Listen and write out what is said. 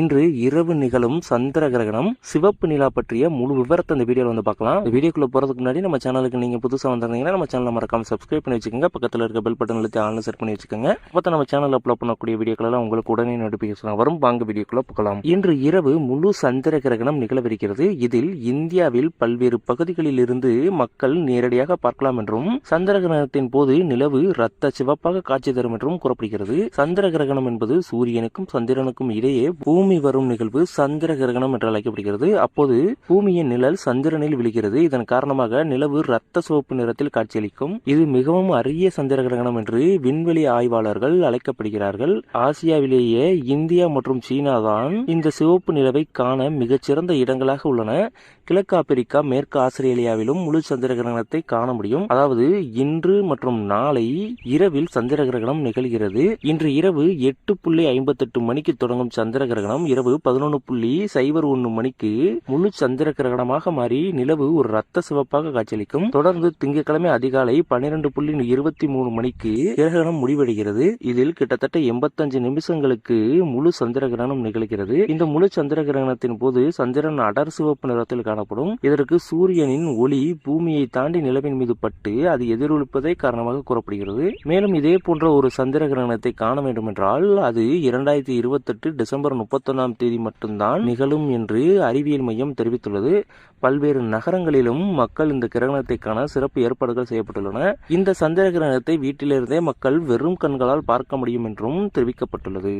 இன்று இரவு நிகழும் சந்திர கிரகணம் சிவப்பு நிலா பற்றிய முழு விவரத்தை இந்த வீடியோவில் வந்து பார்க்கலாம். இந்த வீடியோக்குள்ள போறதுக்கு முன்னாடி நம்ம சேனலுக்கு நீங்க புதுசாக வந்திருந்தீங்கன்னா நம்ம சேனலை மறக்காம சப்ஸ்கிரைப் பண்ணி வச்சுக்கோங்க. பக்கத்தில் இருக்க பெல் பட்டன் அழுத்தி ஆன்லைன் செட் பண்ணி வச்சுக்கோங்க. அப்போ நம்ம சேனலில் அப்லோட் பண்ணக்கூடிய வீடியோக்களெல்லாம் உங்களுக்கு உடனே நோட்டிபிகேஷன் வரும். வாங்க வீடியோக்குள்ள போகலாம். இன்று இரவு முழு சந்திர கிரகணம் நிகழவிருக்கிறது. இதில் இந்தியாவில் பல்வேறு பகுதிகளில் இருந்து மக்கள் நேரடியாக பார்க்கலாம் என்றும் சந்திர கிரகணத்தின் போது நிலவு ரத்த சிவப்பாக காட்சி தரும் என்றும் கூறப்படுகிறது. சந்திர கிரகணம் என்பது சூரியனுக்கும் சந்திரனுக்கும் இடையே பூமி பூமி வரும் நிகழ்வு சந்திர கிரகணம் என்று அழைக்கப்படுகிறது. அப்போது பூமியின் நிழல் சந்திரனில் விழுகிறது. இதன் காரணமாக நிலவு ரத்த சிவப்பு நிறத்தில் காட்சியளிக்கும். இது மிகவும் அரிய சந்திர கிரகணம் என்று விண்வெளி ஆய்வாளர்கள் அழைக்கப்படுகிறார்கள். ஆசியாவிலேயே இந்தியா மற்றும் சீனா தான் இந்த சிவப்பு நிலவை காண மிகச்சிறந்த இடங்களாக உள்ளன. கிழக்கு ஆப்பிரிக்கா மேற்கு ஆஸ்திரேலியாவிலும் முழு சந்திர கிரகணத்தை காண முடியும். அதாவது இன்று மற்றும் நாளை இரவில் சந்திர கிரகணம் நிகழ்கிறது. இன்று இரவு எட்டு புள்ளி ஐம்பத்தெட்டு மணிக்கு தொடங்கும் சந்திர கிரகணம் இரவு பதினொன்று புள்ளி சைபர் ஒன்று மணிக்கு முழு சந்திர கிரகணமாக மாறி நிலவு ஒரு ரத்த சிவப்பாக காட்சியளிக்கும். தொடர்ந்து திங்கட்கிழமை அதிகாலை பன்னிரண்டு புள்ளி இருபத்தி மூணு மணிக்கு கிரகணம் முடிவடைகிறது. இதில் கிட்டத்தட்ட எண்பத்தஞ்சு நிமிஷங்களுக்கு முழு சந்திர கிரகணம் நிகழ்கிறது. இந்த முழு சந்திர கிரகணத்தின் போது சந்திரன் அடர் சிவப்பு நிறத்தில் காணப்படும். இதற்கு சூரியனின் ஒளி பூமியை தாண்டி நிலவின் மீது பட்டு அது எதிரொலிப்பதே காரணமாக கூறப்படுகிறது. மேலும் இதே போன்ற ஒரு சந்திர கிரகணத்தை காண வேண்டும் என்றால் அது இரண்டாயிரத்தி இருபத்தெட்டு டிசம்பர் முப்பத்தி முப்பத்தொன்னாம் தேதி மட்டும்தான் நிகழும் என்று அறிவியல் மையம் தெரிவித்துள்ளது. பல்வேறு நகரங்களிலும் மக்கள் இந்த கிரகணத்தை காண சிறப்பு ஏற்பாடுகள் செய்யப்பட்டுள்ளன. இந்த சந்திர கிரகணத்தை வீட்டிலிருந்தே மக்கள் வெறும் கண்களால் பார்க்க முடியும் என்றும் தெரிவிக்கப்பட்டுள்ளது.